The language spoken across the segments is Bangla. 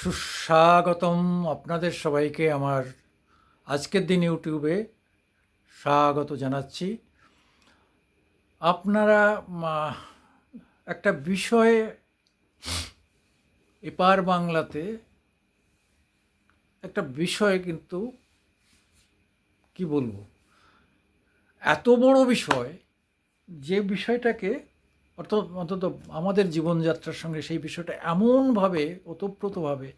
সুস্বাগতম আপনাদের সবাইকে আমার আজকের দিন ইউটিউবে স্বাগত জানাচ্ছি। আপনারা একটা বিষয়ে এপার বাংলাতে একটা বিষয় কিন্তু কি বলব? এত বড় বিষয় যে বিষয়টাকে অর্থাৎ অন্তত আমাদের জীবনযাত্রার সঙ্গে সেই বিষয়টা এমনভাবে, ওতপ্রোতভাবে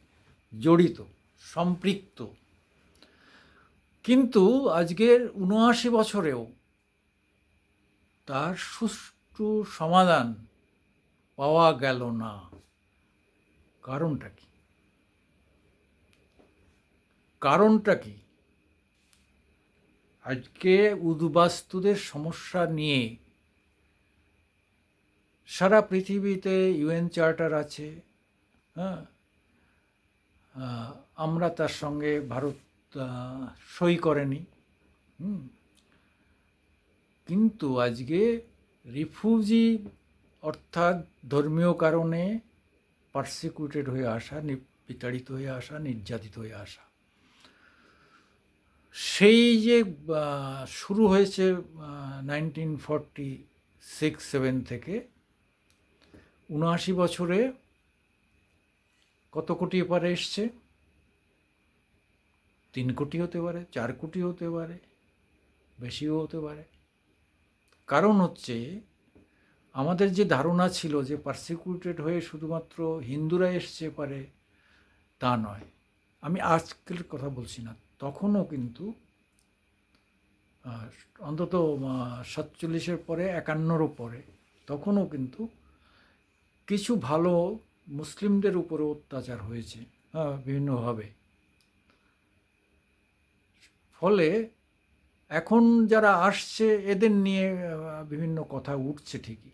জড়িত, সম্পৃক্ত। কিন্তু আজকের উনআশি বছরেও তার সুষ্ঠু সমাধান পাওয়া গেল না। কারণটা কি? কারণটা কি? আজকে উদ্বাস্তুদের সমস্যা নিয়ে সারা পৃথিবীতে ইউএন চার্টার আছে হ্যাঁ আমরা তার সঙ্গে ভারত সই করেনি। কিন্তু আজকে রিফিউজি অর্থাৎ ধর্মীয় কারণে পার্সিকিউটেড হয়ে আসা বিতাড়িত হয়ে আসা, নির্যাতিত হয়ে আসা সেই যে শুরু হয়েছে নাইনটিন ফর্টি সিক্স সেভেন থেকে উনআশি বছরে কত কোটি এপারে এসছে? তিন কোটি হতে পারে, চার কোটি হতে পারে, বেশিও হতে পারে। কারণ হচ্ছে, আমাদের যে ধারণা ছিল যে পার্সিকিউটেড হয়ে শুধুমাত্র হিন্দুরা এসছে পারে তা নয়। আমি আজকের কথা বলছি না। তখনও কিন্তু অন্তত সাতচল্লিশের পরে একান্নরও পরে, তখনও কিন্তু কিছু ভালো মুসলিমদের উপরে অত্যাচার হয়েছে হ্যাঁ বিভিন্নভাবে। ফলে এখন যারা আসছে, এদের নিয়ে বিভিন্ন কথা উঠছে ঠিকই।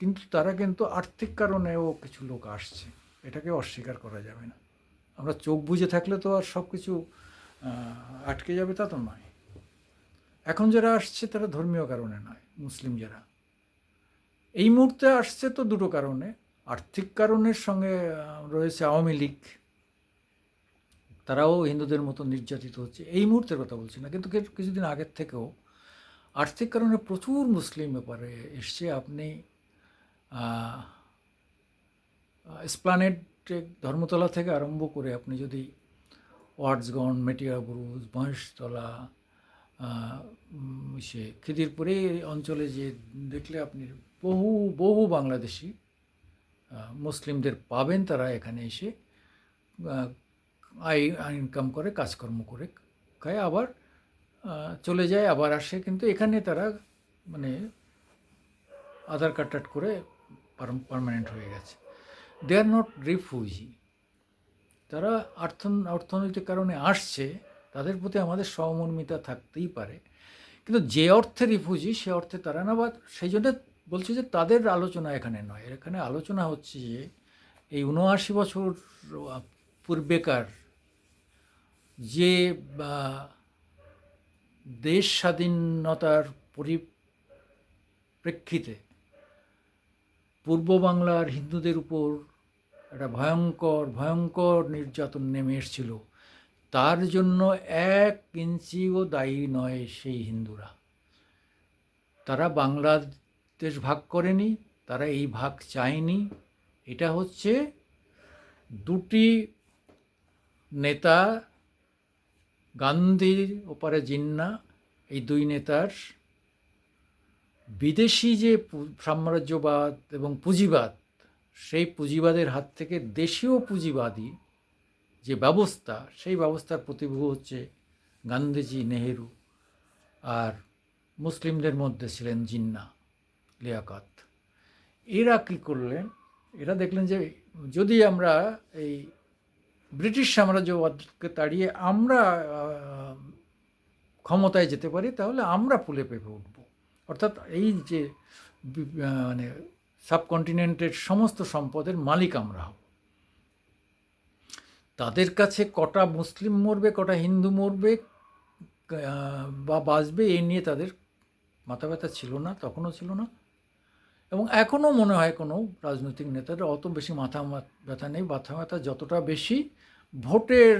কিন্তু তারা কিন্তু আর্থিক কারণেও কিছু লোক আসছে। এটাকে অস্বীকার করা যাবে না। আমরা চোখ বুজে থাকলে তো আর সব কিছু আটকে যাবে তা তো নয়। এখন যারা আসছে, তারা ধর্মীয় কারণে নয়, মুসলিম যারা। এই মুহূর্তে আসছে তো দুটো কারণে। আর্থিক কারণের সঙ্গে রয়েছে আওয়ামী লীগ। তারাও হিন্দুদের মতো নির্যাতিত হচ্ছে। এই মুহূর্তের কথা বলছি না, কিন্তু কিছুদিন আগের থেকেও আর্থিক কারণে প্রচুর মুসলিম ব্যাপারে এসছে। আপনি স্প্লানেড ধর্মতলা থেকে আরম্ভ করে আপনি যদি ওয়ার্ডসগঞ্জ মেটিয়া বুরুজ, মহেশতলা সে খিদিরপুরে অঞ্চলে যে দেখলে আপনি বহু বহু বাংলাদেশি মুসলিমদের পাবেন তারা এখানে এসে আই ইনকাম করে, কাজকর্ম করে, খায়, আবার চলে যায়, আবার আসে, কিন্তু এখানে তারা মানে আধার কার্ড টাট করে পারমানেন্ট হয়ে গেছে। দে আর নট রিফিউজি তারা অর্থ, অর্থনৈতিক কারণে আসছে, তাদের প্রতি আমাদের সহমর্মিতা থাকতেই পারে। কিন্তু যে অর্থে রিফিউজি সে অর্থে তারা না, বা সেই জন্য বলছি যে তাদের আলোচনা এখানে নয়। এখানে আলোচনা হচ্ছে যে এই উনআশি বছর পূর্বেকার যে দেশ স্বাধীনতার পরিপ্রেক্ষিতে পূর্ব বাংলার হিন্দুদের উপর একটা ভয়ঙ্কর ভয়ঙ্কর নির্যাতন নেমে এসেছিল। তার জন্য এক ইঞ্চিও দায়ী নয় সেই হিন্দুরা। তারা বাংলাদেশ ভাগ করেনি, তারা এই ভাগ চায়নি। এটা হচ্ছে দুটি নেতা, গান্ধীর ওপারে জিন্না, এই দুই নেতার বিদেশি যে সাম্রাজ্যবাদ এবং পুঁজিবাদ, সেই পুঁজিবাদের হাত থেকে দেশীয় পুঁজিবাদী যে ব্যবস্থা, সেই ব্যবস্থার প্রতিভূ হচ্ছে গান্ধীজি, নেহেরু আর মুসলিমদের মধ্যে ছিলেন জিন্না। লিয়াকত। এরা কী করলেন? এরা দেখলেন যে যদি আমরা এই ব্রিটিশ সাম্রাজ্যবাদকে তাড়িয়ে আমরা ক্ষমতায় যেতে পারি, তাহলে আমরা ফুলে পেঁপে উঠব। অর্থাৎ এই যে মানে সাবকন্টিনেন্টের সমস্ত সম্পদের মালিক আমরা হব। তাদের কাছে কটা মুসলিম মরবে, কটা হিন্দু মরবে বা বাঁচবে এই নিয়ে তাদের মাথা ব্যথা ছিল না, তখনও ছিল না। এবং এখনও মনে হয় কোনো রাজনৈতিক নেতাদের অত বেশি মাথা ব্যথা নেই, মাথা ব্যথা যতটা বেশি ভোটের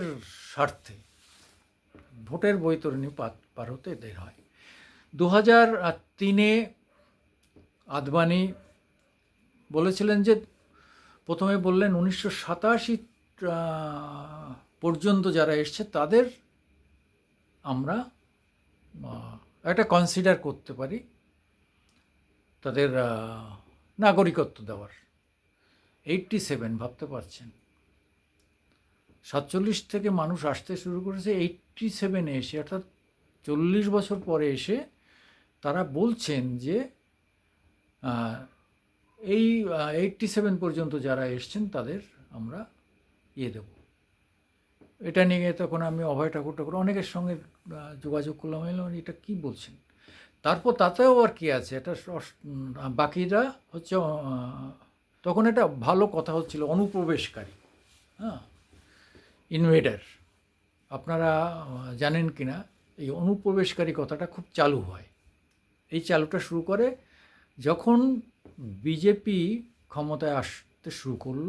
স্বার্থে, ভোটের বৈতরণী পার হতে এদের হয়। দু হাজার তিনে আদবানি বলেছিলেন যে, প্রথমে বললেন উনিশশো সাতাশি পর্যন্ত যারা এসছে তাদের আমরা একটা কনসিডার করতে পারি। তাদের নাগরিকত্ব দেওয়ার। এইটটি সেভেন ভাবতে পারছেন। সাতচল্লিশ থেকে মানুষ আসতে শুরু করেছে এইটটি সেভেনে এসে, অর্থাৎ চল্লিশ বছর পরে এসে তারা বলছেন যে এই এইটটি সেভেন পর্যন্ত যারা এসছেন তাদের আমরা ইয়ে দেব। এটা নিয়ে তখন আমি অভয় ঠাকুর ঠাকুর অনেকের সঙ্গে যোগাযোগ করলাম। এটা কী বলছেন? তারপর তাতেও আর কি আছে, এটা বাকিরা হচ্ছে তখন এটা ভালো কথা হচ্ছিল, অনুপ্রবেশকারী হ্যাঁ ইনভেডার। আপনারা জানেন কি না এই অনুপ্রবেশকারী কথাটা খুব চালু হয়। এই চালুটা শুরু করে যখন বিজেপি ক্ষমতায় আসতে শুরু করল,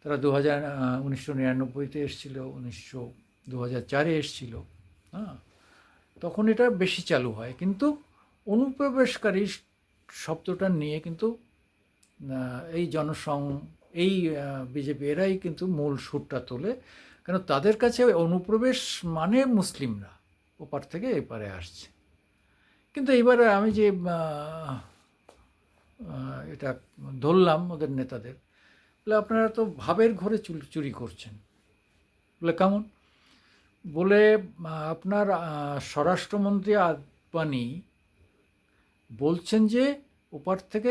তারা দু হাজার উনিশশো নিরানব্বইতে এসেছিল, উনিশশো দু হাজার চারে এসেছিল হ্যাঁ তখন এটা বেশি চালু হয়। কিন্তু অনুপ্রবেশকারী শব্দটা নিয়ে কিন্তু এই জনসং, এই বিজেপি এরাই কিন্তু মূল সুরটা তোলে। কেন তাদের কাছে অনুপ্রবেশ মানে মুসলিমরা। ওপার থেকে এপারে আসছে। কিন্তু এবারে আমি যে এটা ধরলাম ওদের নেতাদের, বলে আপনারা তো ভাবের ঘরে চুরি করছেন। বলে কেমন? বলে, আপনার স্বরাষ্ট্রমন্ত্রী আদবানি বলছেন যে, ওপার থেকে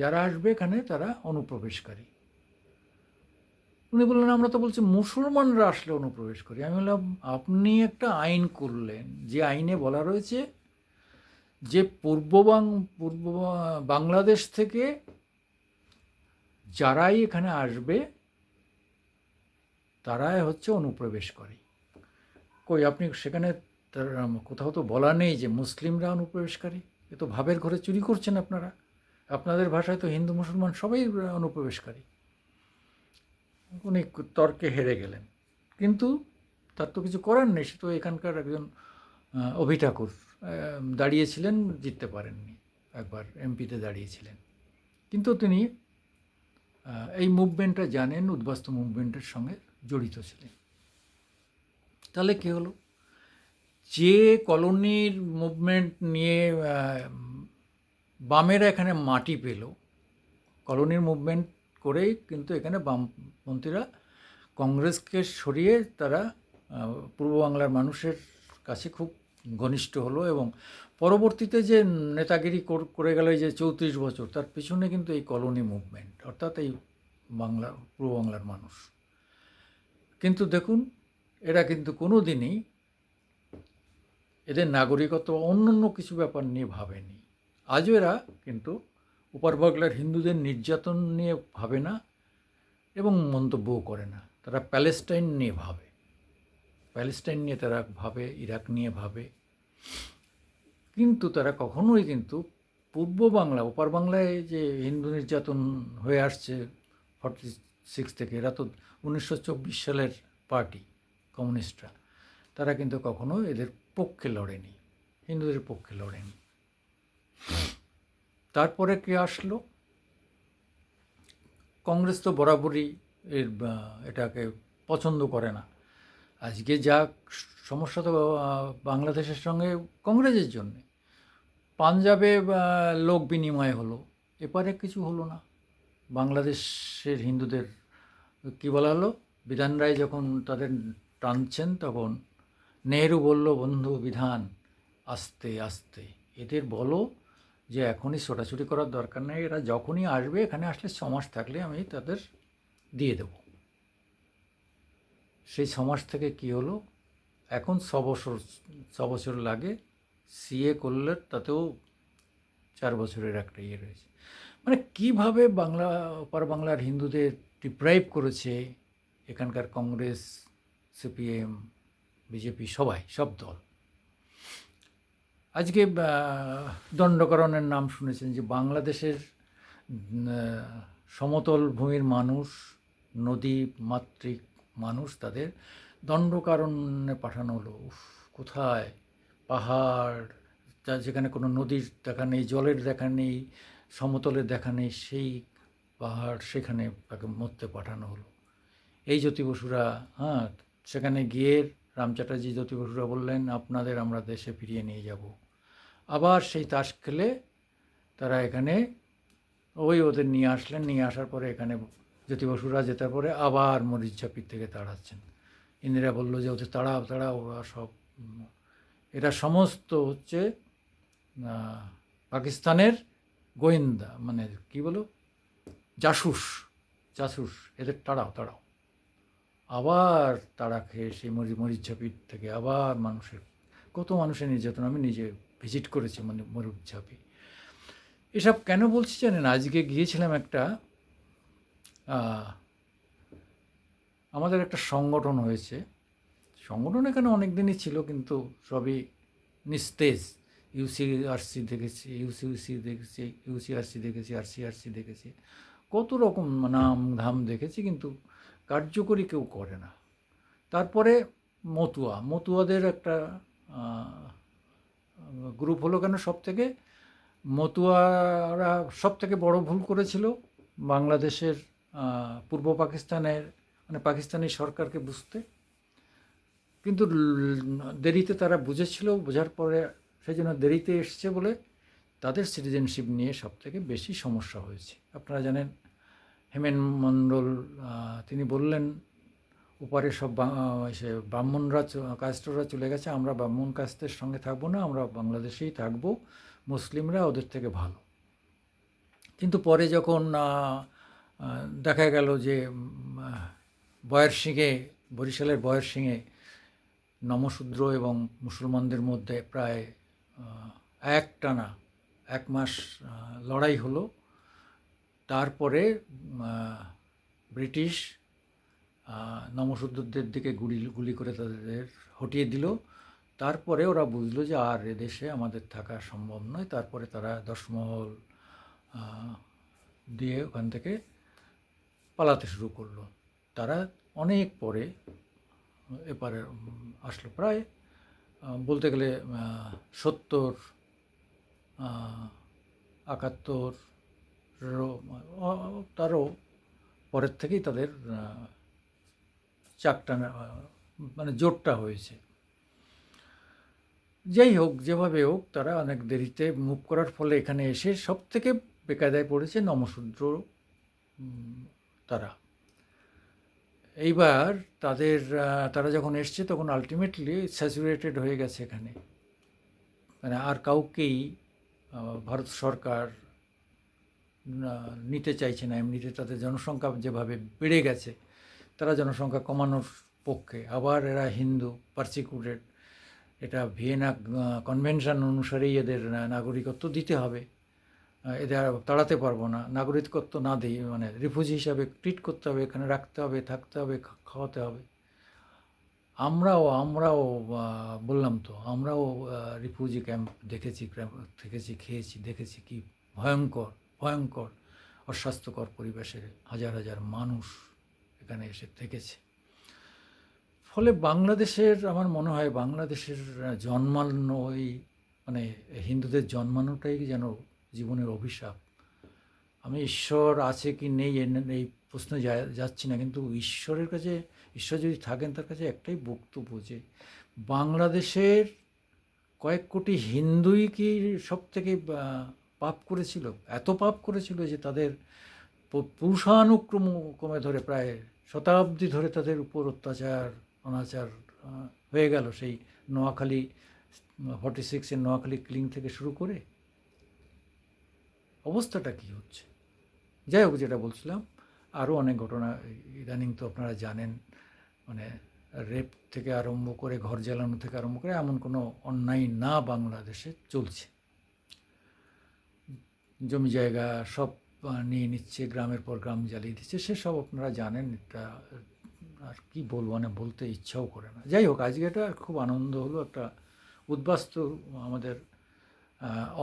যারা আসবে এখানে, তারা অনুপ্রবেশকারী। উনি বললেন, আমরা তো বলছি মুসলমানরা আসলে অনুপ্রবেশ করি আমি বললাম, আপনি একটা আইন করলেন। যে আইনে বলা রয়েছে যে, পূর্ব পূর্ব বাংলাদেশ থেকে যারাই এখানে আসবে, তারাই হচ্ছে অনুপ্রবেশকারী। কই আপনি সেখানে কোথাও তো বলা নেই যে মুসলিমরা অনুপ্রবেশকারী। এ তো ভাবের ঘরে চুরি করছেন আপনারা। আপনাদের ভাষায় তো হিন্দু মুসলমান সবাই অনুপ্রবেশকারী। উনি তর্কে হেরে গেলেন। কিন্তু তার তো কিছু করার নেই সে তো এখানকার একজন আহ, অভি ঠাকুর দাঁড়িয়েছিলেন জিততে পারেননি। একবার এমপিতে দাঁড়িয়েছিলেন। কিন্তু তিনি এই মুভমেন্টটা জানেন উদ্বাস্তু মুভমেন্টের সঙ্গে জড়িত ছিলেন। তাহলে কী হলো? যে কলোনির মুভমেন্ট নিয়ে বামেরা এখানে মাটি পেল। কলোনির মুভমেন্ট করেই কিন্তু এখানে বামপন্থীরা কংগ্রেসকে সরিয়ে তারা পূর্ব বাংলার মানুষের কাছে খুব ঘনিষ্ঠ হলো এবং পরবর্তীতে যে নেতাগিরি কর- গেল যে চৌত্রিশ বছর, তার পিছনে কিন্তু এই কলোনি মুভমেন্ট অর্থাৎ এই বাংলা, পূর্ব বাংলার মানুষ। কিন্তু দেখুন এরা কিন্তু কোনো দিনই এদের নাগরিকত্ব অন্য অন্য কিছু ব্যাপার নিয়ে ভাবেনি। আজও এরা কিন্তু উপার বাংলার হিন্দুদের নির্যাতন নিয়ে ভাবে না এবং মন্তব্যও করে না। তারা প্যালেস্টাইন নিয়ে ভাবে। প্যালেস্টাইন নিয়ে তারা ভাবে, ইরাক নিয়ে ভাবে। কিন্তু তারা কখনোই কিন্তু পূর্ব বাংলা ওপার বাংলায় যে হিন্দু নির্যাতন হয়ে আসছে ফর্টি সিক্স থেকে, এরা তো উনিশশো চব্বিশ সালের পার্টি কমিউনিস্টরা তারা কিন্তু কখনো এদের পক্ষে লড়েনি, হিন্দুদের পক্ষে লড়েনি। তারপরে কে আসলো? কংগ্রেস তো বরাবরই এর এটাকে পছন্দ করে না। আজকে যা সমস্যা তো বাংলাদেশের সঙ্গে কংগ্রেসের জন্যে। পাঞ্জাবে লোক বিনিময় হলো, এপারে কিছু হলো না। বাংলাদেশের হিন্দুদের কি বলা হলো? বিধান রায় যখন তাদের টানছেন তখন। নেহেরু বলল, বন্ধু, বিধান, আস্তে আস্তে। এদের বলো যে এখনই ছোটাছুটি করার দরকার নেই। এরা যখনই আসবে, এখানে আসলে সমাজ থাকলে আমি তাদের দিয়ে দেব। সেই সমাজ থেকে কি হলো? এখন ছ বছর ছ বছর লাগে। সিএ করলে তাতেও চার বছরের একটা ইয়ে রয়েছে। মানে কীভাবে বাংলা ওপার বাংলার হিন্দুদের ডিপ্রাইভ করেছে? এখানকার কংগ্রেস সিপিএম, বিজেপি, সবাই, সব দল। আজকে দণ্ডকরণের নাম শুনেছেন যে বাংলাদেশের সমতল ভূমির মানুষ, নদী মাতৃক মানুষ তাদের দণ্ডকারণে পাঠানো হলো। কোথায়? পাহাড়, যা যেখানে কোনো নদীর দেখা নেই, জলের দেখা নেই, সমতলের দেখা নেই, সেই পাহাড় সেখানে তাকে মরতে পাঠানো হলো। এই জ্যোতি বসুরা হ্যাঁ সেখানে গিয়ে রাম চ্যাটার্জি জ্যোতি বসুরা বললেন, আপনাদের আমরা দেশে ফিরিয়ে নিয়ে যাব। আবার সেই তাস খেলে তারা এখানে ওই ওদের নিয়ে আসলেন। নিয়ে আসার পরে এখানে জ্যোতি বসুরা যেতার পরে আবার মরিচঝাপির থেকে তাড়াচ্ছেন। ইন্দিরা বলল যে, ওদের তাড়াও তাড়াও, ওরা সব এরা সমস্ত হচ্ছে পাকিস্তানের গোয়েন্দা মানে কি বলো? জাসুস জাসুস, এদের তাড়াও তাড়াও। আবার তাড়া খেয়ে সেই মরি মরিচঝাপির থেকে আবার মানুষের, কত মানুষের নির্যাতন আমি নিজে ভিজিট করেছি মানে মরিচঝাপি এসব কেন বলছি জানেন? আজকে গিয়েছিলাম একটা আমাদের একটা সংগঠন হয়েছে। সংগঠন এখানে অনেক দিনই ছিল কিন্তু সবই নিস্তেজ। ইউসিআরসি দেখেছি ইউসিউসি দেখেছি ইউসিআরসি দেখেছি আরসিআরসি দেখেছি। কত রকম নাম ধাম দেখেছি কিন্তু কার্যকরী কেউ করে না। তারপরে মতুয়া, মতুয়াদের একটা গ্রুপ হলো কেন সব থেকে মতুয়ারা সব থেকে বড় ভুল করেছিল বাংলাদেশের পূর্ব পাকিস্তানের মানে পাকিস্তানি সরকারকে বুঝতে। কিন্তু দেরিতে তারা বুঝেছিল, বোঝার পরে সেই জন্য দেরিতে এসছে বলে তাদের সিটিজেনশিপ নিয়ে সব থেকে বেশি সমস্যা হয়েছে। আপনারা জানেন হেমেন মণ্ডল তিনি বললেন, ওপারে সব সে ব্রাহ্মণরা কাস্টরা চলে গেছে, আমরা ব্রাহ্মণ কাস্টের সঙ্গে থাকব না, আমরা বাংলাদেশেই থাকব, মুসলিমরা ওদের থেকে ভালো। কিন্তু পরে যখন দেখা গেল যে বয়ের বরিশালের বয়ের নমশূদ্র এবং মুসলমানদের মধ্যে প্রায় এক টানা এক মাস লড়াই হলো তারপরে ব্রিটিশ নমশূদ্রদের দিকে গুলি গুলি করে তাদের হটিয়ে দিল। তারপরে ওরা বুঝলো যে আর এদেশে আমাদের থাকা সম্ভব নয়। তারপরে তারা দশমহল দিয়ে ওখান থেকে পালাতে শুরু করল। তারা অনেক পরে এপারে আসলো। প্রায় বলতে গেলে সত্তর একাত্তর তারও পরের থেকেই তাদের চাকটা মানে জোরটা হয়েছে। যাই হোক, যেভাবে হোক, তারা অনেক দেরিতে মুভ করার ফলে এখানে এসে সব থেকে বেকায়দায় পড়েছে নমশূদ্র তারা। এইবার তাদের তারা যখন এসছে, তখন আলটিমেটলি স্যাচুরেটেড হয়ে গেছে এখানে। মানে আর কাউকেই ভারত সরকার নিতে চাইছে না, এমনিতে তাদের জনসংখ্যা যেভাবে বেড়ে গেছে, তারা জনসংখ্যা কমানোর পক্ষে। আবার এরা হিন্দু পার্সিকিউটেড এটা ভিয়েনা কনভেনশন অনুসারেই এদের নাগরিকত্ব দিতে হবে। এদের তাড়াতে পারব না। নাগরিকত্ব না দিই মানে রিফিউজি হিসাবে ট্রিট করতে হবে, এখানে রাখতে হবে, থাকতে হবে খাওয়াতে হবে। আমরাও আমরাও বললাম তো, আমরাও রিফিউজি ক্যাম্প দেখেছি ক্যাম্প থেকেছি খেয়েছি, দেখেছি কি ভয়ঙ্কর। ভয়ঙ্কর অস্বাস্থ্যকর পরিবেশে হাজার হাজার মানুষ এখানে এসে থেকেছে। ফলে বাংলাদেশের আমার মনে হয় বাংলাদেশের আহ, জন্মানো ওই মানে হিন্দুদের জন্মানোটাই যেন জীবনের অভিশাপ। আমি ঈশ্বর আছে কি নেই এই প্রশ্নে যাচ্ছি না কিন্তু ঈশ্বরের কাছে ঈশ্বর যদি থাকেন তার কাছে একটাই বক্তব্য যে বাংলাদেশের কয়েক কোটি হিন্দুই কি সব থেকে পাপ করেছিল, এত পাপ করেছিল যে তাদের পুরুষানুক্রম ক্রমে ধরে প্রায় শতাব্দী ধরে তাদের উপর অত্যাচার, অনাচার হয়ে গেল। সেই নোয়াখালী, ফর্টি সিক্সের নোয়াখালী ক্লিং থেকে শুরু করে অবস্থাটা কি হচ্ছে? যাই হোক, যেটা বলছিলাম, আরও অনেক ঘটনা, ইদানিং তো আপনারা জানেন মানে রেপ থেকে আরম্ভ করে, ঘর জ্বালানো থেকে আরম্ভ করে, এমন কোনো অন্যায় না বাংলাদেশে চলছে। জমি জায়গা সব নিয়ে নিচ্ছে, গ্রামের পর গ্রাম জ্বালিয়ে দিচ্ছে সেসব আপনারা জানেন, এটা আর কি বলব মানে বলতে ইচ্ছাও করে না। যাই হোক, আজকে এটা খুব আনন্দ হলো, একটা উদ্বাস্তু, আমাদের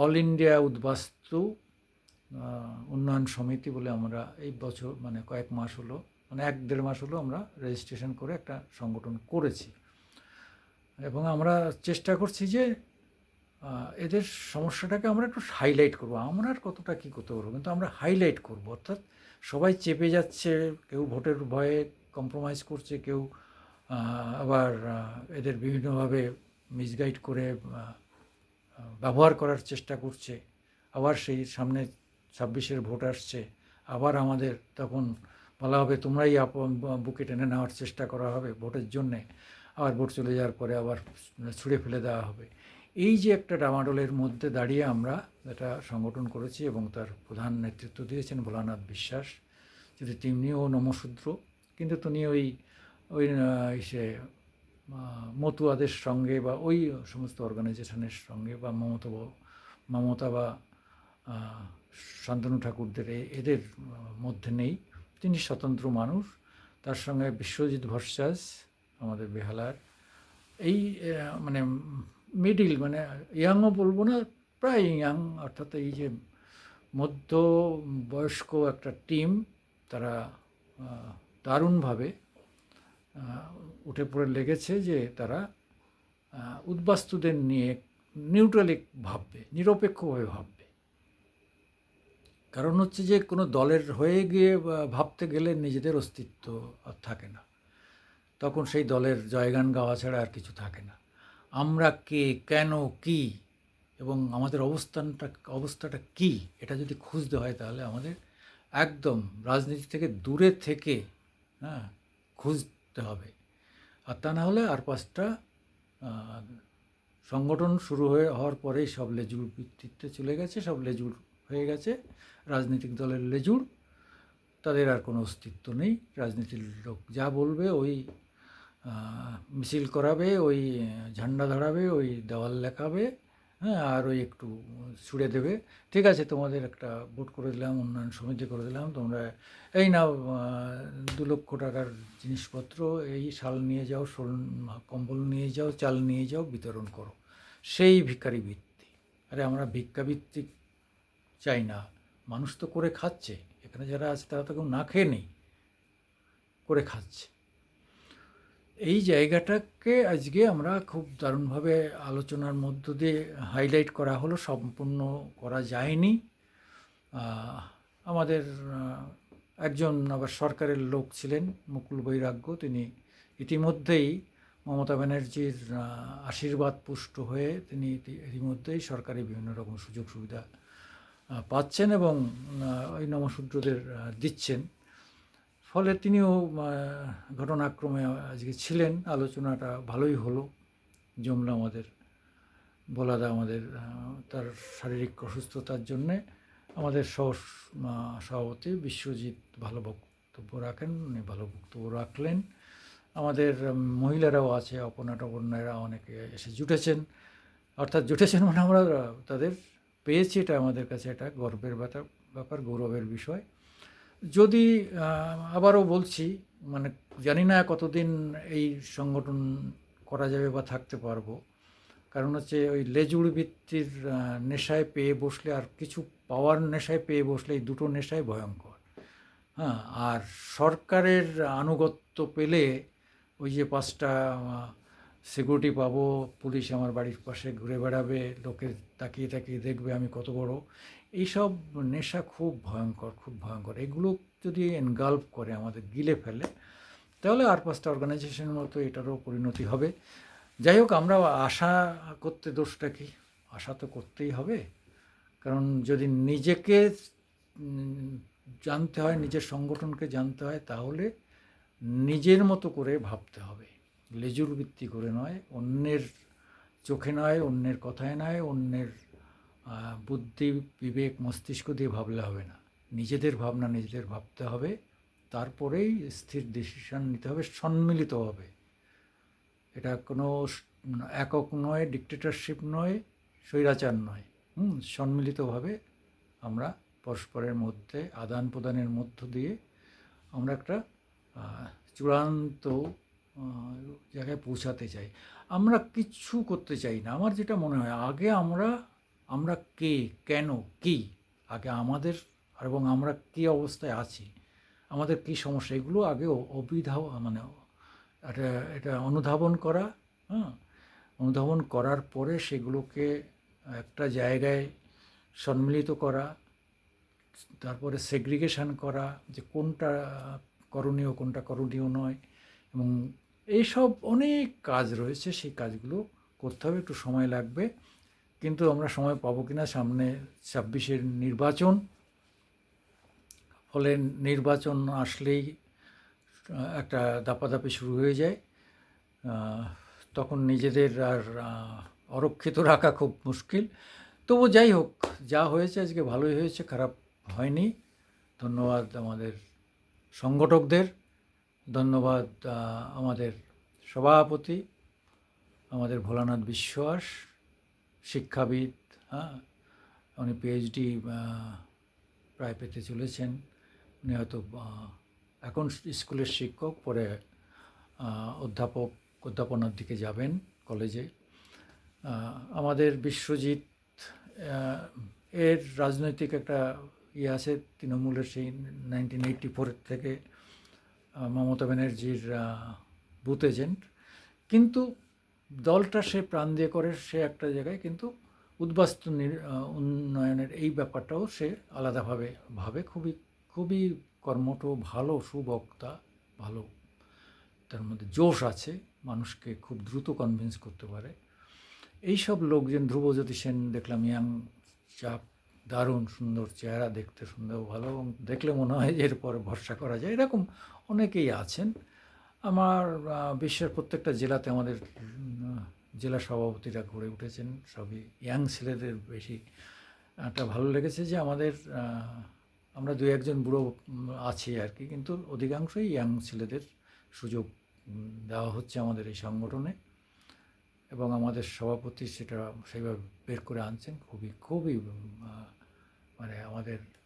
অল ইন্ডিয়া উদ্বাস্তু উন্নয়ন সমিতি বলে আমরা এই বছর মানে কয়েক মাস হলো মানে এক দেড় মাস হলো আমরা রেজিস্ট্রেশন করে একটা সংগঠন করেছি। এবং আমরা চেষ্টা করছি যে এদের সমস্যাটাকে আমরা একটু হাইলাইট করব। আমরা আর কতটা কী করতে পারব? কিন্তু আমরা হাইলাইট করব। অর্থাৎ সবাই চেপে যাচ্ছে, কেউ ভোটের ভয়ে কম্প্রোমাইজ করছে, কেউ আবার এদের বিভিন্নভাবে মিসগাইড করে ব্যবহার করার চেষ্টা করছে। আবার সেই সামনে ছাব্বিশের ভোট আসছে। আবার আমাদের তখন বলা হবে, তোমরাই বুকে টেনে নেওয়ার চেষ্টা করা হবে ভোটের জন্যে। আবার ভোট চলে যাওয়ার পরে আবার ছুঁড়ে ফেলে দেওয়া হবে। এই যে একটা ডামাডোলের মধ্যে দাঁড়িয়ে আমরা এটা সংগঠন করেছি এবং তার প্রধান নেতৃত্ব দিয়েছেন ভোলানাথ বিশ্বাস, যদি তিনিও নমশূদ্র কিন্তু তিনি ওই ওই সে মতুয়াদের সঙ্গে বা ওই সমস্ত অর্গানাইজেশনের সঙ্গে বা মমতা মমতা বা শান্তনু ঠাকুরদের এদের মধ্যে নেই। তিনি স্বতন্ত্র মানুষ। তার সঙ্গে বিশ্বজিৎ ভরসাস আমাদের বেহালার। এই মানে মিডিল মানে ইয়াংও বলব না, প্রায় ইয়াং অর্থাৎ এই যে মধ্য বয়স্ক একটা টিম তারা দারুণভাবে উঠে পড়ে লেগেছে যে তারা উদ্বাস্তুদের নিয়ে নিউট্রালি ভাববে, নিরপেক্ষভাবে ভাববে। কারণ হচ্ছে যে কোনো দলের হয়ে গিয়ে ভাবতে গেলে নিজেদের অস্তিত্ব আর থাকে না। তখন সেই দলের জয়গান গাওয়া ছাড়া আর কিছু থাকে না। আমরা কে, কেন, কি, এবং আমাদের অবস্থানটা, অবস্থাটা কি, এটা যদি খুঁজতে হয় তাহলে আমাদের একদম রাজনীতি থেকে দূরে থেকে হ্যাঁ খুঁজতে হবে। আর তা না হলে আর পাঁচটা সংগঠন শুরু হয়ে, হওয়ার পরেই সব লেজুর ভিত্তিতে চলে গেছে, সব লেজুর হয়ে গেছে। রাজনৈতিক দলের লেজুর, তাদের আর কোনো অস্তিত্ব নেই। রাজনীতির লোক যা বলবে ওই মিছিল করাবে ওই ঝান্ডা ধরাবে ওই দেওয়াল লেখাবে হ্যাঁ আর ওই একটু ছুড়ে দেবে। ঠিক আছে তোমাদের একটা ভোট করে দিলাম উন্নয়ন সমিতি করে দিলাম তোমরা এই আহ, দু লক্ষ টাকার জিনিসপত্র এই শাল নিয়ে যাও শোল কম্বল নিয়ে যাও চাল নিয়ে যাও বিতরণ করো। সেই ভিক্ষারি বৃত্তি আরে আমরা ভিক্ষাবৃত্তি চাই না। মানুষ তো করে খাচ্ছে। এখানে যারা আছে তারা তো কেউ না খেয়ে নেই। করে খাচ্ছে। এই জায়গাটাকে আজকে আমরা খুব দারুণভাবে আলোচনার মধ্য দিয়ে হাইলাইট করা হলো, সম্পূর্ণ করা যায়নি। আমাদের একজন আবার সরকারের লোক ছিলেন, মুকুল বৈরাগ্য, তিনি ইতিমধ্যেই মমতা ব্যানার্জির আশীর্বাদ পুষ্ট হয়ে তিনি ইতিমধ্যেই সরকারি বিভিন্ন রকম সুযোগ সুবিধা পাচ্ছেন এবং ওই নমশূদ্রদের দিচ্ছেন। ফলে তিনিও ঘটনাক্রমে আজকে ছিলেন। আলোচনাটা ভালোই হলো। জমলো আমাদের, বলাদা আমাদের তার শারীরিক অসুস্থতার জন্যে আমাদের সহ সভাপতি বিশ্বজিৎ ভালো বক্তব্য রাখেন। উনি ভালো বক্তব্য রাখলেন। আমাদের মহিলারাও আছে অপনা টপনারা অনেকে এসে জুটেছেন। অর্থাৎ জুটেছেন মানে আমরা তাদের পেয়েছি, এটা আমাদের কাছে একটা গর্বের ব্যাপার, গৌরবের বিষয়। যদি আবারও বলছি মানে জানি না কতদিন এই সংগঠন করা যাবে বা থাকতে পারব। কারণ হচ্ছে ওই লেজুড় ভিত্তির নেশায় পেয়ে বসলে আর কিছু পাওয়ার নেশায় পেয়ে বসলে এই দুটো নেশাই ভয়ঙ্কর। হ্যাঁ আর সরকারের আনুগত্য পেলে ওই যে পাঁচটা সিকিউরিটি পাবো, পুলিশ আমার বাড়ির পাশে ঘুরে বেড়াবে লোকে তাকিয়ে তাকিয়ে দেখবে আমি কত বড়। এইসব নেশা খুব ভয়ঙ্কর খুব ভয়ঙ্কর। এগুলো যদি এনগাল্ভ করে আমাদের, গিলে ফেলে, তাহলে আর পাঁচটা অর্গানাইজেশনের মতো এটারও পরিণতি হবে। যাই হোক, আমরা আশা করতে দোষটা কি? আশা তো করতেই হবে। কারণ যদি নিজেকে জানতে হয়, নিজের সংগঠনকে জানতে হয়, তাহলে নিজের মতো করে ভাবতে হবে। লেজুর ভিত্তি করে নয়, অন্যের চোখে নয়, অন্যের কথায় নয়, অন্যের বুদ্ধি, বিবেক, মস্তিষ্ক দিয়ে ভাবলে হবে না। নিজেদের ভাবনা নিজেদের ভাবতে হবে, তারপরেই স্থির ডিসিশন নিতে হবে সম্মিলিতভাবে এটা কোনো একক নয় ডিক্টেটরশিপ নয়, স্বৈরাচার নয়। হুম, সম্মিলিতভাবে আমরা পরস্পরের মধ্যে আদান প্রদানের মধ্য দিয়ে আমরা একটা চূড়ান্ত জায়গায় পৌঁছাতে চাই। আমরা কিচ্ছু করতে চাই না। আমার যেটা মনে হয়, আগে আমরা আমরা কে, কেন, কি, আগে আমাদের এবং আমরা কী অবস্থায় আছি, আমাদের কী সমস্যা, এগুলো আগে অ- অভিধাব মানে এটা এটা অনুধাবন করা হ্যাঁ? অনুধাবন করার পরে সেগুলোকে একটা জায়গায় সম্মিলিত করা, তারপরে সেগ্রিগেশন করা, যে কোনটা করণীয় কোনটা করণীয় নয়, এবং এইসব অনেক কাজ রয়েছে, সেই কাজগুলো করতে হবে, একটু সময় লাগবে। কিন্তু আমরা সময় পাবো কি না সামনে ছাব্বিশের নির্বাচন। ফলে নির্বাচন আসলেই একটা দাপাদাপি শুরু হয়ে যায়। তখন নিজেদের আর অরক্ষিত রাখা খুব মুশকিল। তবু যাই হোক, যা হয়েছে আজকে ভালোই হয়েছে, খারাপ হয়নি। ধন্যবাদ আমাদের সংগঠকদের। ধন্যবাদ আমাদের সভাপতি, আমাদের ভোলানাথ বিশ্বাস, শিক্ষাবিদ হ্যাঁ উনি পিএইচডি প্রায় পেতে চলেছেন। উনি হয়তো এখন স্কুলের শিক্ষক, পরে অধ্যাপক, অধ্যাপনার দিকে যাবেন কলেজে। আমাদের বিশ্বজিৎ এর রাজনৈতিক একটা ইয়ে আছে, তৃণমূলের সেই নাইনটিন এইটটি ফোরের থেকে মমতা ব্যানার্জির বুথ এজেন্ট কিন্তু দলটা সে প্রাণ দিয়ে করে, সে একটা জায়গায় কিন্তু উদ্বাস্তু নির- উন্নয়নের এই ব্যাপারটাও সে আলাদাভাবে ভাবে। খুবই খুবই কর্মঠ, ভালো, সুবক্তা, ভালো। তার মধ্যে জোশ আছে, মানুষকে খুব দ্রুত কনভিন্স করতে পারে। এইসব লোকজন, ধ্রুবজ্যোতি সেন, দেখলাম ইয়াং চাপ দারুণ সুন্দর চেহারা দেখতে সুন্দর, ভালো এবং দেখলে মনে হয় যে এরপরে ভরসা করা যায়। এরকম অনেকেই আছেন। আমার বিশ্বের প্রত্যেকটা জেলাতে আমাদের জেলা সভাপতিরা গড়ে উঠেছেন। সবই ইয়াং ছেলেদের বেশি একটা ভালো লেগেছে যে আমাদের আমরা দু একজন বুড়ো আছি আর কি। কিন্তু অধিকাংশই ইয়াং ছেলেদের সুযোগ দেওয়া হচ্ছে আমাদের এই সংগঠনে। এবং আমাদের সভাপতি সেটা সেইভাবে বের করে আনছেন। খুবই খুবই মানে আমাদের